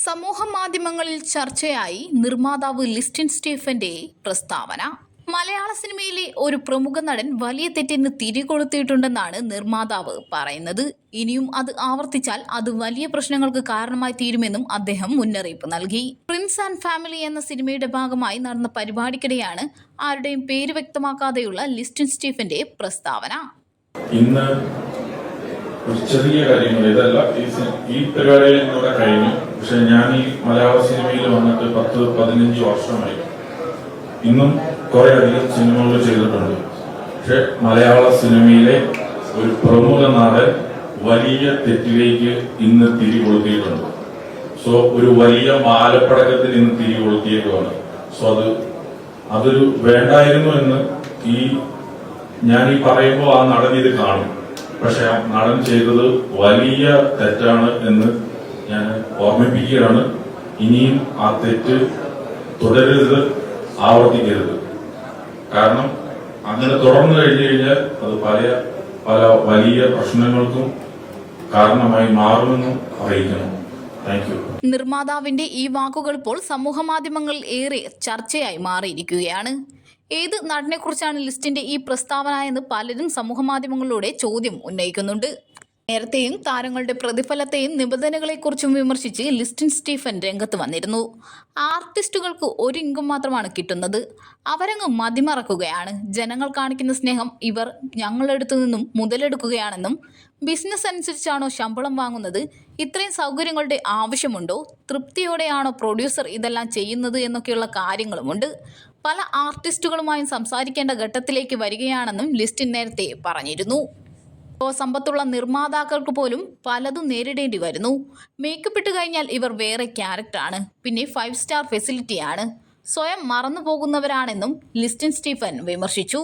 സമൂഹ മാധ്യമങ്ങളിൽ ചർച്ചയായി നിർമ്മാതാവ് ലിസ്റ്റിൻ സ്റ്റീഫന്റെ പ്രസ്താവന. മലയാള സിനിമയിലെ ഒരു പ്രമുഖ നടൻ വലിയ തെറ്റിന് തിരികൊളുത്തിയിട്ടുണ്ടെന്നാണ് നിർമ്മാതാവ് പറയുന്നത്. ഇനിയും അത് ആവർത്തിച്ചാൽ അത് വലിയ പ്രശ്നങ്ങൾക്ക് കാരണമായി തീരുമെന്നും അദ്ദേഹം മുന്നറിയിപ്പ് നൽകി. പ്രിൻസ് ആൻഡ് ഫാമിലി എന്ന സിനിമയുടെ ഭാഗമായി നടന്ന പരിപാടിക്കിടെയാണ് ആരുടെയും പേര് വ്യക്തമാക്കാതെയുള്ള ലിസ്റ്റിൻ സ്റ്റീഫന്റെ പ്രസ്താവന. ഇന്ന് ചെറിയ കാര്യങ്ങൾ. ഇതല്ല ഈ ഈ പരിപാടിയിൽ നിന്നൂടെ കഴിഞ്ഞു. പക്ഷെ ഞാൻ ഈ മലയാള സിനിമയിൽ വന്നിട്ട് പത്ത് പതിനഞ്ച് വർഷമായി. ഇന്നും കുറെ അധികം സിനിമകൾ ചെയ്തിട്ടുണ്ട്. പക്ഷെ മലയാള സിനിമയിലെ ഒരു പ്രമുഖ നാടൻ വലിയ തെറ്റിലേക്ക് ഇന്ന് തിരി കൊളുത്തിയിട്ടുണ്ട് സോ ഒരു വലിയ ബാലപ്പടക്കത്തിൽ ഇന്ന് തിരി കൊളുത്തിയേക്കുവാണ് സോ അത് അതൊരു വേണ്ടായിരുന്നു എന്ന് ഈ ഞാൻ ഈ പറയുമ്പോൾ ആ നടൻ ഇത് കാണും. പക്ഷെ നടൻ ചെയ്തത് വലിയ തെറ്റാണ് എന്ന് ഞാൻ ഓർമ്മിപ്പിക്കുകയാണ്. ഇനിയും ആ തെറ്റ് തുടരരുത് ആവർത്തിക്കരുത്. കാരണം അങ്ങനെ തുടർന്നു കഴിഞ്ഞു കഴിഞ്ഞാൽ അത് പല പല വലിയ പ്രശ്നങ്ങൾക്കും കാരണമായി മാറുമെന്നും യു നിർമ്മാതാവിന്റെ ഈ വാക്കുകൾ ഇപ്പോൾ സമൂഹ മാധ്യമങ്ങളിൽ ഏറെ ചർച്ചയായി മാറിയിരിക്കുകയാണ്. ഏത് നടനെക്കുറിച്ചാണ് ലിസ്റ്റിന്റെ ഈ പ്രസ്താവന എന്ന് പലരും സമൂഹ മാധ്യമങ്ങളിലൂടെ ചോദ്യം ഉന്നയിക്കുന്നുണ്ട്. നേരത്തെയും താരങ്ങളുടെ പ്രതിഫലത്തെയും നിബന്ധനകളെക്കുറിച്ചും വിമർശിച്ച് ലിസ്റ്റിൻ സ്റ്റീഫൻ രംഗത്ത് വന്നിരുന്നു. ആർട്ടിസ്റ്റുകൾക്ക് ഒരു ഇൻകം മാത്രമാണ് കിട്ടുന്നത്. അവരങ്ങ് മതിമറക്കുകയാണ്. ജനങ്ങൾ കാണിക്കുന്ന സ്നേഹം ഇവർ ഞങ്ങളെടുത്തു നിന്നും മുതലെടുക്കുകയാണെന്നും ബിസിനസ് അനുസരിച്ചാണോ ശമ്പളം വാങ്ങുന്നത് ഇത്രയും സൗകര്യങ്ങളുടെ ആവശ്യമുണ്ടോ തൃപ്തിയോടെയാണോ പ്രൊഡ്യൂസർ ഇതെല്ലാം ചെയ്യുന്നത് എന്നൊക്കെയുള്ള കാര്യങ്ങളുമുണ്ട്. പല ആർട്ടിസ്റ്റുകളുമായും സംസാരിക്കേണ്ട ഘട്ടത്തിലേക്ക് വരികയാണെന്നും ലിസ്റ്റിൻ നേരത്തെ പറഞ്ഞിരുന്നു. സമ്പത്തുള്ള നിർമ്മാതാക്കൾക്ക് പോലും പലതും നേരിടേണ്ടി വരുന്നു. മേക്കപ്പ് ഇട്ട് കഴിഞ്ഞാൽ ഇവർ വേറെ ക്യാരക്ടറാണ് പിന്നെ ഫൈവ് സ്റ്റാർ ഫെസിലിറ്റിയാണ് സ്വയം മറന്നു പോകുന്നവരാണെന്നും ലിസ്റ്റിൻ സ്റ്റീഫൻ വിമർശിച്ചു.